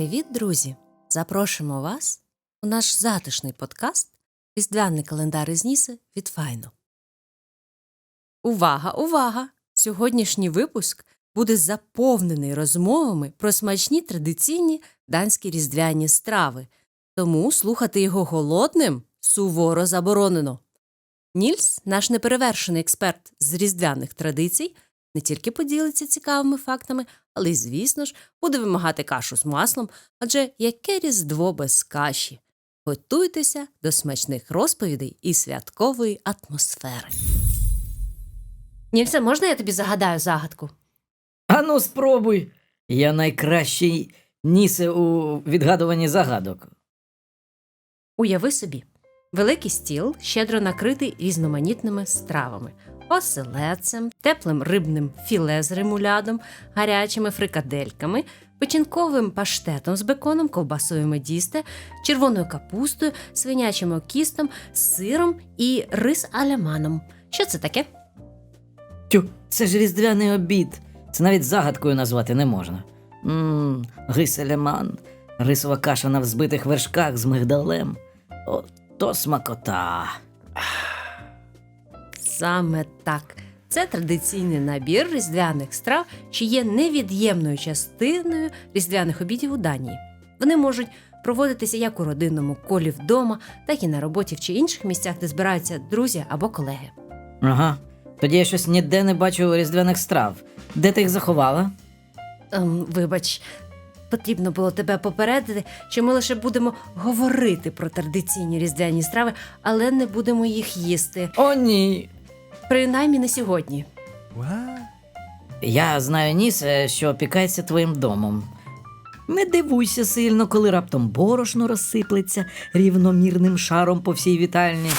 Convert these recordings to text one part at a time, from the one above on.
Привіт, друзі! Запрошуємо вас у наш затишний подкаст Різдвяний календар із Ніси від Файно. Увага, увага! Сьогоднішній випуск буде заповнений розмовами про смачні традиційні данські різдвяні страви, тому слухати його голодним суворо заборонено. Нільс, наш неперевершений експерт з різдвяних традицій, не тільки поділиться цікавими фактами, але й, звісно ж, буде вимагати кашу з маслом, адже яке різдво без каші. Готуйтеся до смачних розповідей і святкової атмосфери. Нільсе, можна я тобі загадаю загадку? Ану, спробуй. Я найкращий нісе у відгадуванні загадок. Уяви собі, великий стіл щедро накритий різноманітними стравами: оселедцем, теплим рибним філе з ремулядом, гарячими фрикадельками, печінковим паштетом з беконом, ковбасою медісте, червоною капустою, свинячим окістом, сиром і рис аляманом. Що це таке? Тю, це ж різдвяний обід. Це навіть загадкою назвати не можна. Ммм, рис елеман, рисова каша на взбитих вершках з мигдалем. О, то смакота. Саме так. Це традиційний набір різдвяних страв, що є невід'ємною частиною різдвяних обідів у Данії. Вони можуть проводитися як у родинному колі вдома, так і на роботі чи інших місцях, де збираються друзі або колеги. Ага. Тоді я щось ніде не бачу різдвяних страв. Де ти їх заховала? Ем, вибач, потрібно було тебе попередити, що ми лише будемо говорити про традиційні різдвяні страви, але не будемо їх їсти. О, ні. Принаймні не сьогодні. Я знаю нісе, що опікається твоїм домом. Не дивуйся сильно, коли раптом борошно розсиплеться рівномірним шаром по всій вітальні.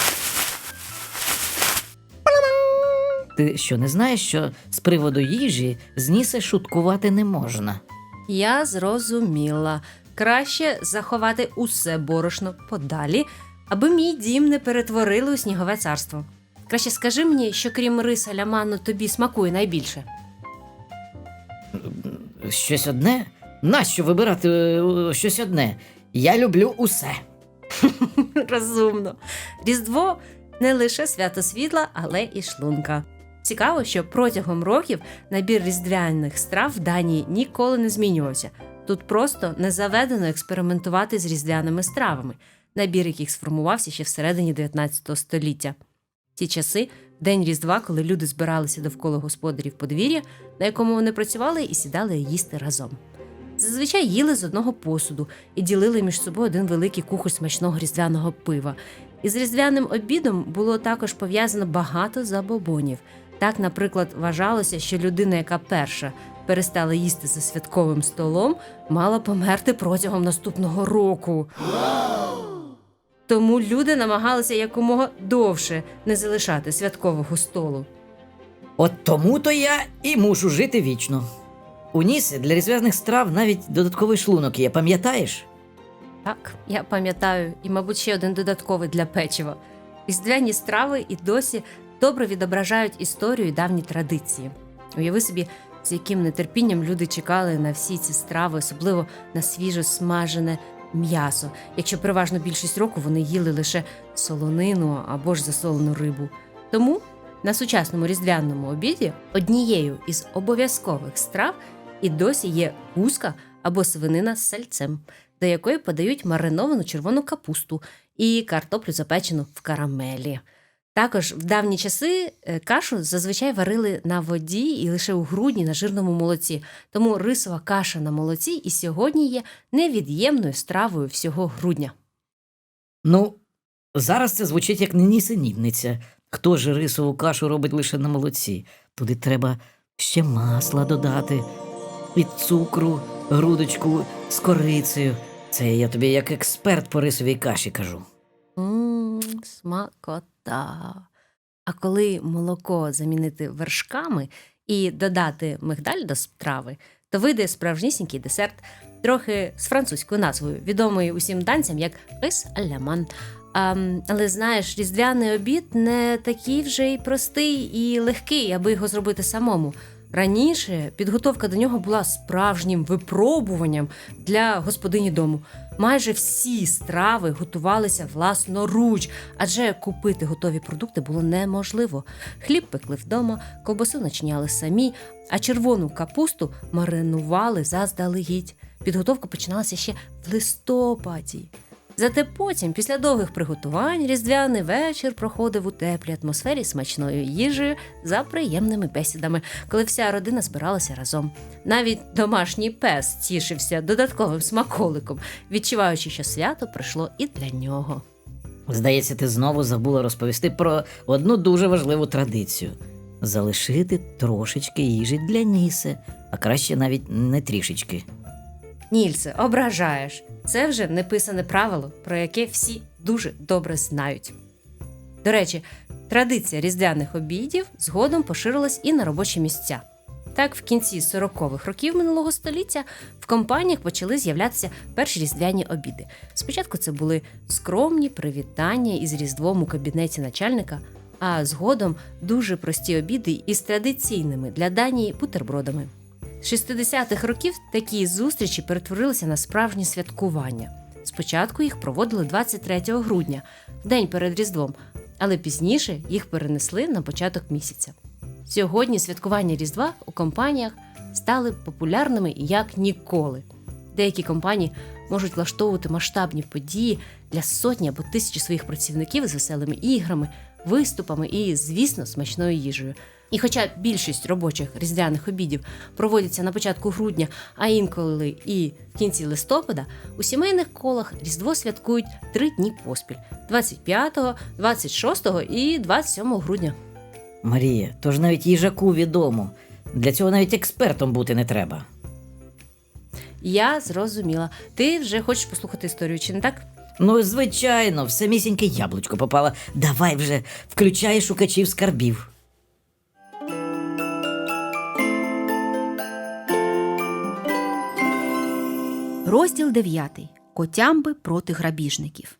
Ти що не знаєш, що з приводу їжі з нісе шуткувати не можна? Я зрозуміла. Краще заховати усе борошно подалі, аби мій дім не перетворили у снігове царство. Краще скажи мені, що крім риса ляману тобі смакує найбільше. Щось одне? Нащо вибирати е, щось одне? Я люблю усе. Розумно. Різдво не лише свято світла, але і шлунка. Цікаво, що протягом років набір різдвяних страв в Данії ніколи не змінювався. Тут просто не заведено експериментувати з різдвяними стравами, набір яких сформувався ще всередині 19 століття. Ті часи, день Різдва, коли люди збиралися довкола господарів подвір'я, на якому вони працювали і сідали їсти разом. Зазвичай їли з одного посуду і ділили між собою один великий кухоль смачного різдвяного пива. Із різдвяним обідом було також пов'язано багато забобонів. Так, наприклад, вважалося, що людина, яка перша перестала їсти за святковим столом, мала померти протягом наступного року. Тому люди намагалися якомога довше не залишати святкового столу. От тому то я і мушу жити вічно. У Нісі для різдвяних страв навіть додатковий шлунок є, пам'ятаєш? Так, я пам'ятаю, і, мабуть, ще один додатковий для печива. Різдвяні страви і досі добре відображають історію і давні традиції. Уяви собі, з яким нетерпінням люди чекали на всі ці страви, особливо на свіже смажене м'ясо, якщо переважно більшість року вони їли лише солонину або ж засолену рибу. Тому на сучасному різдвяному обіді однією із обов'язкових страв і досі є гуска або свинина з сальцем, до якої подають мариновану червону капусту і картоплю запечену в карамелі. Також в давні часи е, кашу зазвичай варили на воді і лише у грудні на жирному молоці. Тому рисова каша на молоці і сьогодні є невід'ємною стравою всього грудня. Ну, зараз це звучить як нісенітниця. Хто ж рисову кашу робить лише на молоці? Туди треба ще масла додати, від цукру, грудочку з корицею. Це я тобі як експерт по рисовій каші кажу. Смакота. А коли молоко замінити вершками і додати мигдаль до страви, то вийде справжнісінький десерт, трохи з французькою назвою, відомий усім данцям як рис аляман. А, але знаєш, різдвяний обід не такий вже й простий і легкий, аби його зробити самому. Раніше підготовка до нього була справжнім випробуванням для господині дому. Майже всі страви готувалися власноруч, адже купити готові продукти було неможливо. Хліб пекли вдома, ковбасу начиняли самі, а червону капусту маринували заздалегідь. Підготовка починалася ще в листопаді. Зате потім, після довгих приготувань, різдвяний вечір проходив у теплій атмосфері смачною їжею за приємними бесідами, коли вся родина збиралася разом. Навіть домашній пес тішився додатковим смаколиком, відчуваючи, що свято прийшло і для нього. Здається, ти знову забула розповісти про одну дуже важливу традицію залишити трошечки їжі для Ніси, а краще навіть не трішечки. Нільце, ображаєш. Це вже неписане правило, про яке всі дуже добре знають. До речі, традиція різдвяних обідів згодом поширилась і на робочі місця. Так, в кінці 40-х років минулого століття в компаніях почали з'являтися перші різдвяні обіди. Спочатку це були скромні привітання із Різдвом у кабінеті начальника, а згодом дуже прості обіди із традиційними для Данії бутербродами. З 60-х років такі зустрічі перетворилися на справжні святкування. Спочатку їх проводили 23 грудня, день перед Різдвом, але пізніше їх перенесли на початок місяця. Сьогодні святкування Різдва у компаніях стали популярними як ніколи. Деякі компанії можуть влаштовувати масштабні події для сотні або тисячі своїх працівників з веселими іграми, виступами і, звісно, смачною їжею. І хоча більшість робочих різдвяних обідів проводяться на початку грудня, а інколи і в кінці листопада, у сімейних колах Різдво святкують три дні поспіль: 25, 26 і 27 грудня. Марія, тож навіть їжаку відомо. Для цього навіть експертом бути не треба. Я зрозуміла. Ти вже хочеш послухати історію, чи не так? Ну, звичайно, в самісіньке яблучко попала. Давай вже включай шукачів скарбів. Розділ 9. Котямби проти грабіжників.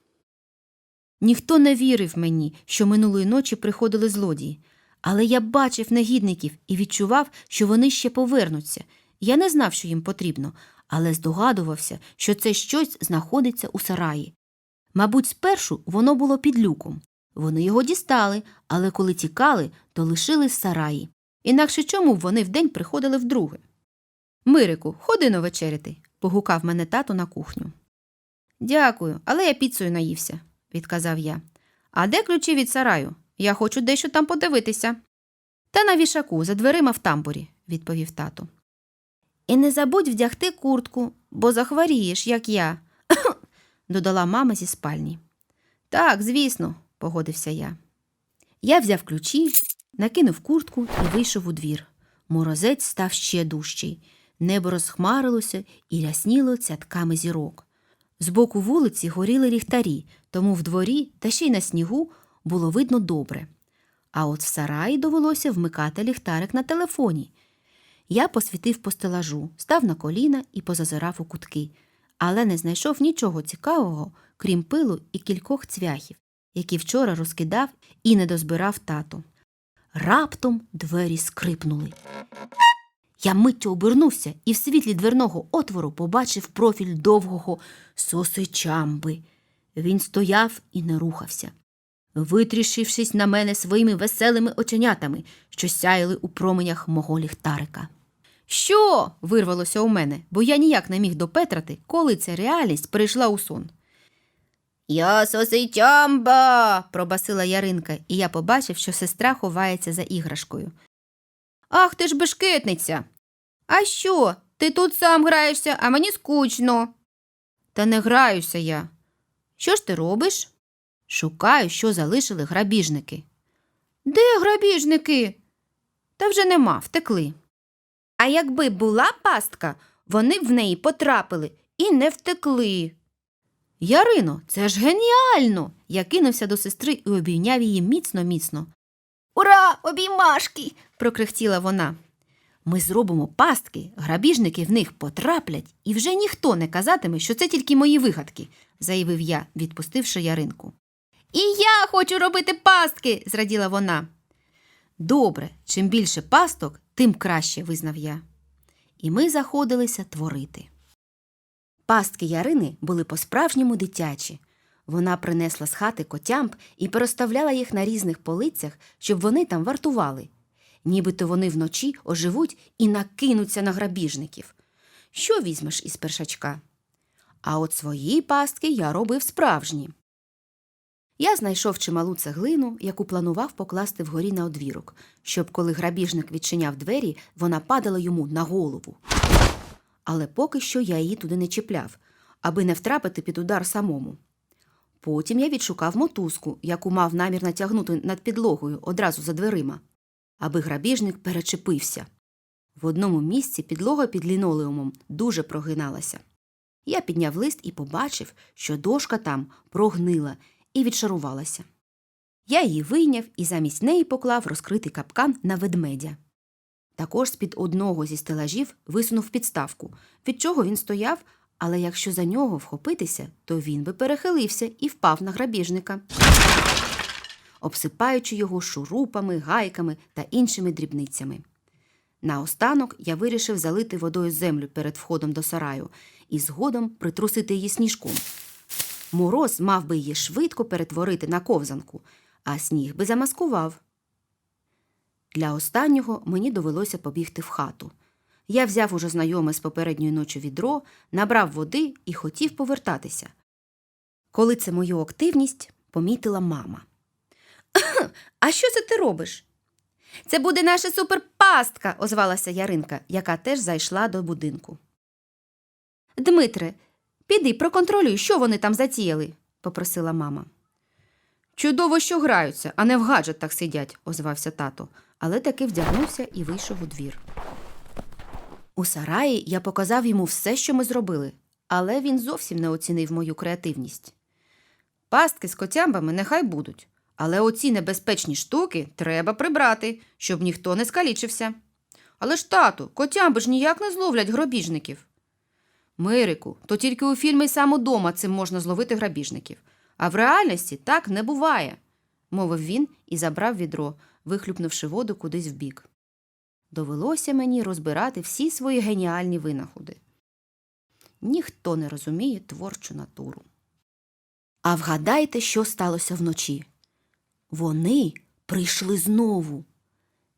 Ніхто не вірив мені, що минулої ночі приходили злодії. Але я бачив негідників і відчував, що вони ще повернуться. Я не знав, що їм потрібно, але здогадувався, що це щось знаходиться у сараї. Мабуть, спершу воно було під люком. Вони його дістали, але коли тікали, то лишили в сараї. Інакше чому б вони вдень приходили вдруге? Мирику, ходи но вечеряти, погукав мене тато на кухню. Дякую, але я піцею наївся, відказав я. А де ключі від сараю? Я хочу дещо там подивитися. Та на вішаку, за дверима в тамбурі, відповів тато. І не забудь вдягти куртку, бо захворієш, як я, додала мама зі спальні. Так, звісно, погодився я. Я взяв ключі, накинув куртку і вийшов у двір. Морозець став ще дужчий. Небо розхмарилося і рясніло цятками зірок. З боку вулиці горіли ліхтарі, тому в дворі та ще й на снігу було видно добре. А от в сараї довелося вмикати ліхтарик на телефоні. Я посвітив по стелажу, став на коліна і позазирав у кутки, але не знайшов нічого цікавого, крім пилу і кількох цвяхів, які вчора розкидав і не дозбирав тато. Раптом двері скрипнули. Я миттю обернувся і в світлі дверного отвору побачив профіль довгого сосичамби. Він стояв і не рухався, витріщившись на мене своїми веселими оченятами, що сяяли у променях мого ліхтарика. Що? вирвалося у мене, бо я ніяк не міг допетрати, коли ця реальність перейшла у сон. Я сосичамба. пробасила Яринка, і я побачив, що сестра ховається за іграшкою. Ах ти ж бешкетниця. А що? Ти тут сам граєшся, а мені скучно. Та не граюся я. Що ж ти робиш? Шукаю, що залишили грабіжники. Де грабіжники? Та вже нема, втекли. А якби була пастка, вони б в неї потрапили і не втекли. Ярино, це ж геніально. Я кинувся до сестри і обійняв її міцно міцно. Ура, обіймашки. прокрихтіла вона. Ми зробимо пастки, грабіжники в них потраплять, і вже ніхто не казатиме, що це тільки мої вигадки, заявив я, відпустивши Яринку. І я хочу робити пастки, зраділа вона. Добре, чим більше пасток, тим краще, визнав я. І ми заходилися творити. Пастки Ярини були по-справжньому дитячі. Вона принесла з хати котямб і переставляла їх на різних полицях, щоб вони там вартували. Нібито вони вночі оживуть і накинуться на грабіжників. Що візьмеш із першачка? А от свої пастки я робив справжні. Я знайшов чималу цеглину, яку планував покласти вгорі на одвірок, щоб коли грабіжник відчиняв двері, вона падала йому на голову. Але поки що я її туди не чіпляв, аби не втрапити під удар самому. Потім я відшукав мотузку, яку мав намір натягнути над підлогою одразу за дверима, аби грабіжник перечепився. В одному місці підлога під лінолеумом дуже прогиналася. Я підняв лист і побачив, що дошка там прогнила і відшарувалася. Я її вийняв і замість неї поклав розкритий капкан на ведмедя. Також з-під одного зі стелажів висунув підставку, від чого він стояв, але якщо за нього вхопитися, то він би перехилився і впав на грабіжника, обсипаючи його шурупами, гайками та іншими дрібницями. Наостанок я вирішив залити водою землю перед входом до сараю і згодом притрусити її сніжком. Мороз мав би її швидко перетворити на ковзанку, а сніг би замаскував. Для останнього мені довелося побігти в хату. Я взяв уже знайоме з попередньої ночі відро, набрав води і хотів повертатися. Коли це мою активність помітила мама. А що це ти робиш? Це буде наша суперпастка, озвалася Яринка, яка теж зайшла до будинку. Дмитре, піди проконтролюй, що вони там затіяли, попросила мама. Чудово, що граються, а не в гаджетах сидять, озвався тато, але таки вдягнувся і вийшов у двір. У сараї я показав йому все, що ми зробили, але він зовсім не оцінив мою креативність. Пастки з котямбами нехай будуть, але оці небезпечні штуки треба прибрати, щоб ніхто не скалічився. Але ж, тату, котямби ж ніяк не зловлять грабіжників. Мирику, то тільки у фільмі сам удома цим можна зловити грабіжників. А в реальності так не буває, мовив він і забрав відро, вихлюпнувши воду кудись вбік. Довелося мені розбирати всі свої геніальні винаходи. Ніхто не розуміє творчу натуру. А вгадайте, що сталося вночі. Вони прийшли знову.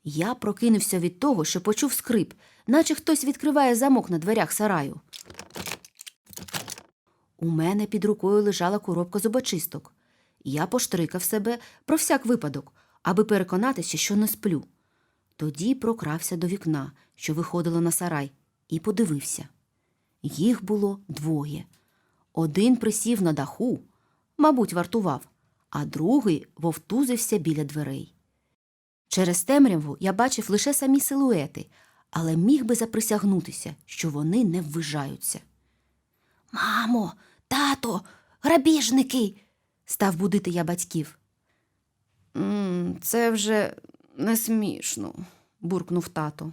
Я прокинувся від того, що почув скрип, наче хтось відкриває замок на дверях сараю. У мене під рукою лежала коробка зубочисток. Я поштрикав себе про всяк випадок, аби переконатися, що не сплю. Тоді прокрався до вікна, що виходило на сарай, і подивився. Їх було двоє. Один присів на даху, мабуть, вартував, а другий вовтузився біля дверей. Через темряву я бачив лише самі силуети, але міг би заприсягнутися, що вони не ввижаються. Мамо, тато, грабіжники. став будити я батьків. Це вже не смішно, буркнув тато.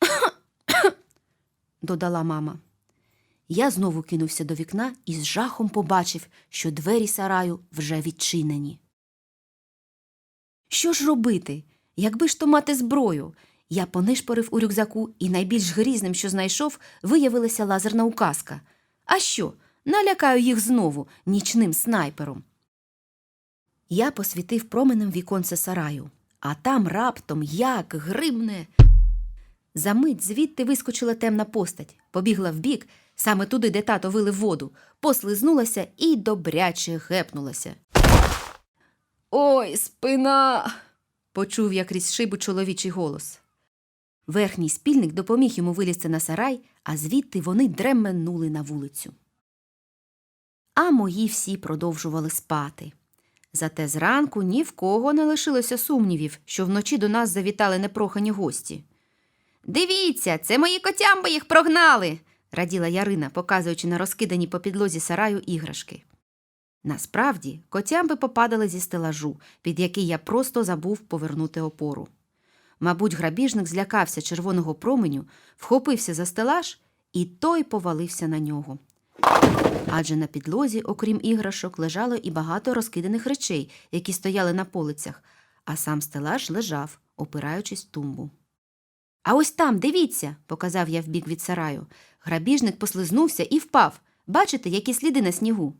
додала мама. Я знову кинувся до вікна і з жахом побачив, що двері сараю вже відчинені. Що ж робити? Якби ж то мати зброю? Я понишпорив у рюкзаку, і найбільш грізним, що знайшов, виявилася лазерна указка. А що? Налякаю їх знову нічним снайпером. Я посвітив променем віконце сараю, а там раптом як гримне. Замить звідти вискочила темна постать, побігла вбік, саме туди, де тато вилив воду, послизнулася і добряче гепнулася. Ой, спина. почув я крізь шибу чоловічий голос. Верхній спільник допоміг йому вилізти на сарай, а звідти вони дременули на вулицю. А мої всі продовжували спати. Зате зранку ні в кого не лишилося сумнівів, що вночі до нас завітали непрохані гості. Дивіться, це мої котямби їх прогнали, раділа Ярина, показуючи на розкидані по підлозі сараю іграшки. Насправді, котямби попадали зі стелажу, під який я просто забув повернути опору. Мабуть, грабіжник злякався червоного променю, вхопився за стелаж, і той повалився на нього. Адже на підлозі, окрім іграшок, лежало і багато розкиданих речей, які стояли на полицях, а сам стелаж лежав, опираючись в тумбу. А ось там, дивіться, показав я вбік від сараю. Грабіжник послизнувся і впав. Бачите, які сліди на снігу?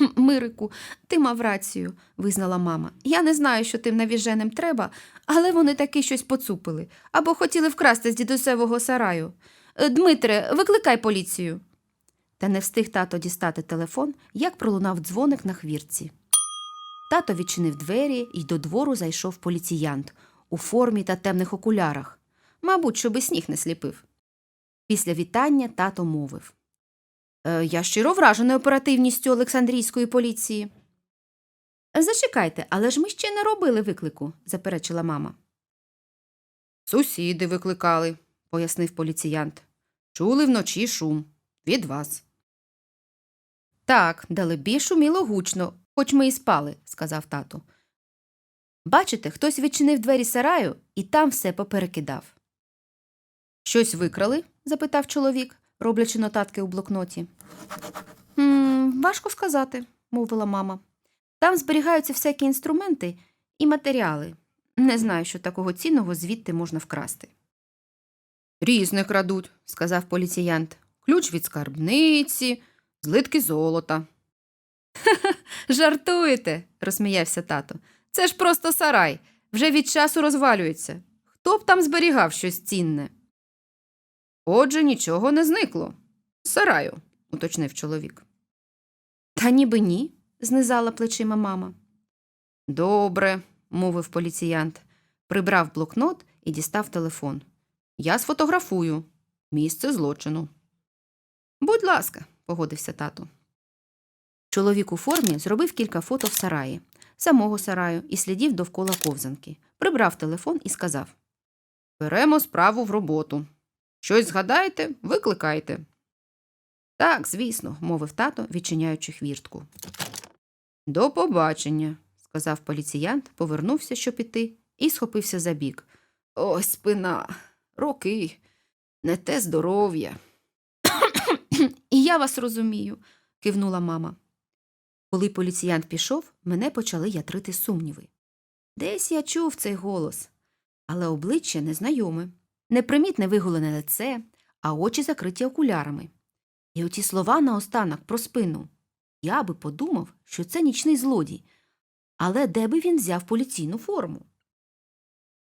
Мирику, ти мав рацію, визнала мама. Я не знаю, що тим навіженим треба, але вони таки щось поцупили або хотіли вкрасти з дідусевого сараю. Е, Дмитре, викликай поліцію. Та не встиг тато дістати телефон, як пролунав дзвоник на хвіртці. Тато відчинив двері і до двору зайшов поліціянт у формі та темних окулярах. Мабуть, щоби сніг не сліпив. Після вітання тато мовив. «Е, Я щиро вражений оперативністю Олександрійської поліції. Зачекайте, але ж ми ще не робили виклику, заперечила мама. Сусіди викликали, пояснив поліціянт. Чули вночі шум. Від вас. Так, далебі шуміло гучно, хоч ми і спали, сказав тато. Бачите, хтось відчинив двері сараю і там все поперекидав. Щось викрали? запитав чоловік, роблячи нотатки у блокноті. «М, важко сказати, мовила мама. Там зберігаються всякі інструменти і матеріали. Не знаю, що такого цінного звідти можна вкрасти. Різне крадуть, сказав поліціянт. Ключ від скарбниці, злитки золота. Жартуєте, розсміявся тато. Це ж просто сарай, вже від часу розвалюється. Хто б там зберігав щось цінне? Отже, нічого не зникло. Сараю, уточнив чоловік. Та ніби ні, знизала плечима мама. Добре, мовив поліціянт, прибрав блокнот і дістав телефон. Я сфотографую місце злочину. Будь ласка, погодився тато. Чоловік у формі зробив кілька фото в сараї, самого сараю і слідів довкола ковзанки. Прибрав телефон і сказав: Беремо справу в роботу. Щось згадаєте, викликайте. Так, звісно, мовив тато, відчиняючи хвіртку. До побачення, сказав поліціянт, повернувся, щоб іти, і схопився за бік. Ось спина, роки, не те здоров'я. І я вас розумію, кивнула мама. Коли поліціянт пішов, мене почали ятрити сумніви. Десь я чув цей голос, але обличчя незнайоме, непримітне виголене лице, а очі закриті окулярами. І оті слова наостанок про спину. Я би подумав, що це нічний злодій, але де би він взяв поліційну форму?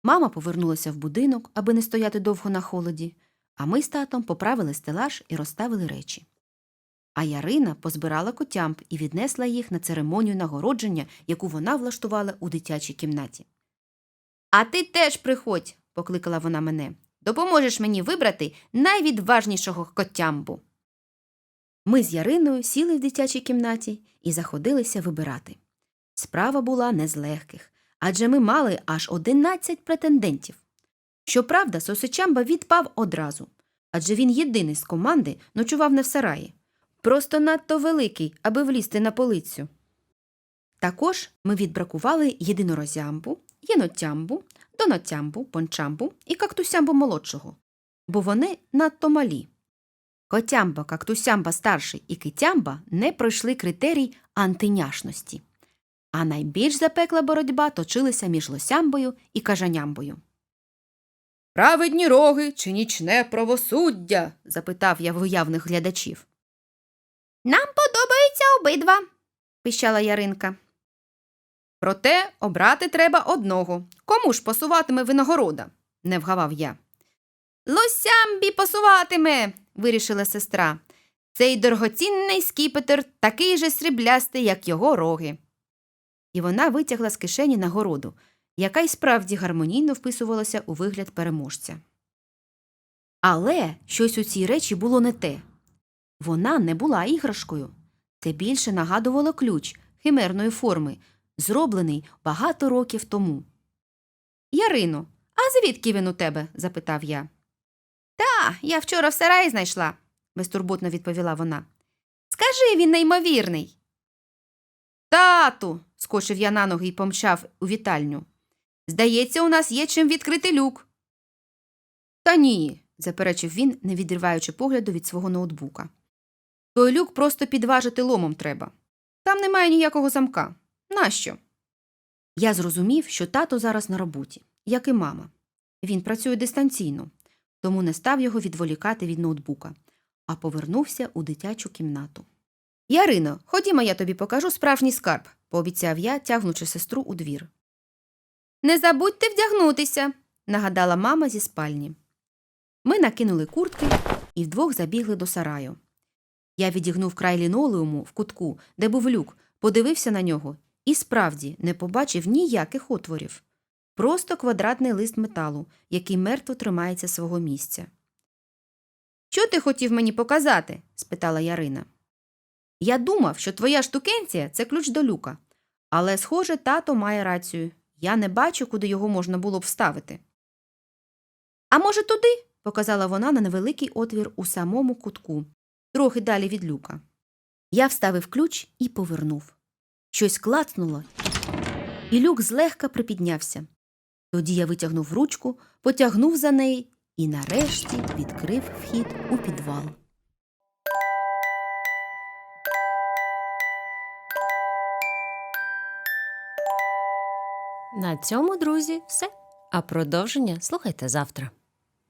Мама повернулася в будинок, аби не стояти довго на холоді, а ми з татом поправили стелаж і розставили речі. А Ярина позбирала котямб і віднесла їх на церемонію нагородження, яку вона влаштувала у дитячій кімнаті. А ти теж приходь, покликала вона мене. Допоможеш мені вибрати найвідважнішого котямбу. Ми з Яриною сіли в дитячій кімнаті і заходилися вибирати. Справа була не з легких, адже ми мали аж 11 претендентів. Щоправда, Сосичамба відпав одразу, адже він єдиний з команди ночував не в сараї. Просто надто великий, аби влізти на полицю. Також ми відбракували єдинорозямбу, єнотямбу, донотямбу, пончамбу і кактусямбу молодшого, бо вони надто малі. Котямба, кактусямба старший і китямба не пройшли критерій антиняшності. А найбільш запекла боротьба точилася між лосямбою і кажанямбою. Праведні роги чи нічне правосуддя? запитав я в уявних глядачів. Нам подобаються обидва, пищала Яринка. Проте обрати треба одного. Кому ж пасуватиме винагорода? не вгавав я. Лосямбі пасуватиме, вирішила сестра. Цей дорогоцінний скіпетр такий же сріблястий, як його роги. І вона витягла з кишені нагороду, яка й справді гармонійно вписувалася у вигляд переможця. Але щось у цій речі було не те. Вона не була іграшкою. Це більше нагадувало ключ химерної форми, зроблений багато років тому. Ярино, а звідки він у тебе? запитав я. Та, я вчора в сараї знайшла, безтурботно відповіла вона. Скажи він неймовірний. Тату. скочив я на ноги і помчав у вітальню. Здається, у нас є чим відкрити люк. Та ні, заперечив він, не відриваючи погляду від свого ноутбука. Той люк просто підважити ломом треба. Там немає ніякого замка. Нащо? Я зрозумів, що тато зараз на роботі, як і мама. Він працює дистанційно, тому не став його відволікати від ноутбука, а повернувся у дитячу кімнату. Ярино, ходімо, я тобі покажу справжній скарб, пообіцяв я, тягнучи сестру у двір. Не забудьте вдягнутися, нагадала мама зі спальні. Ми накинули куртки і вдвох забігли до сараю. Я відігнув край лінолеуму в кутку, де був люк, подивився на нього і справді не побачив ніяких отворів. Просто квадратний лист металу, який мертво тримається свого місця. Що ти хотів мені показати? спитала Ярина. Я думав, що твоя штукенція це ключ до люка. Але, схоже, тато має рацію. Я не бачу, куди його можна було б вставити. А може, туди? показала вона на невеликий отвір у самому кутку, трохи далі від люка. Я вставив ключ і повернув. Щось клацнуло, і люк злегка припіднявся. Тоді я витягнув ручку, потягнув за неї і нарешті відкрив вхід у підвал. На цьому, друзі, все. А продовження слухайте завтра.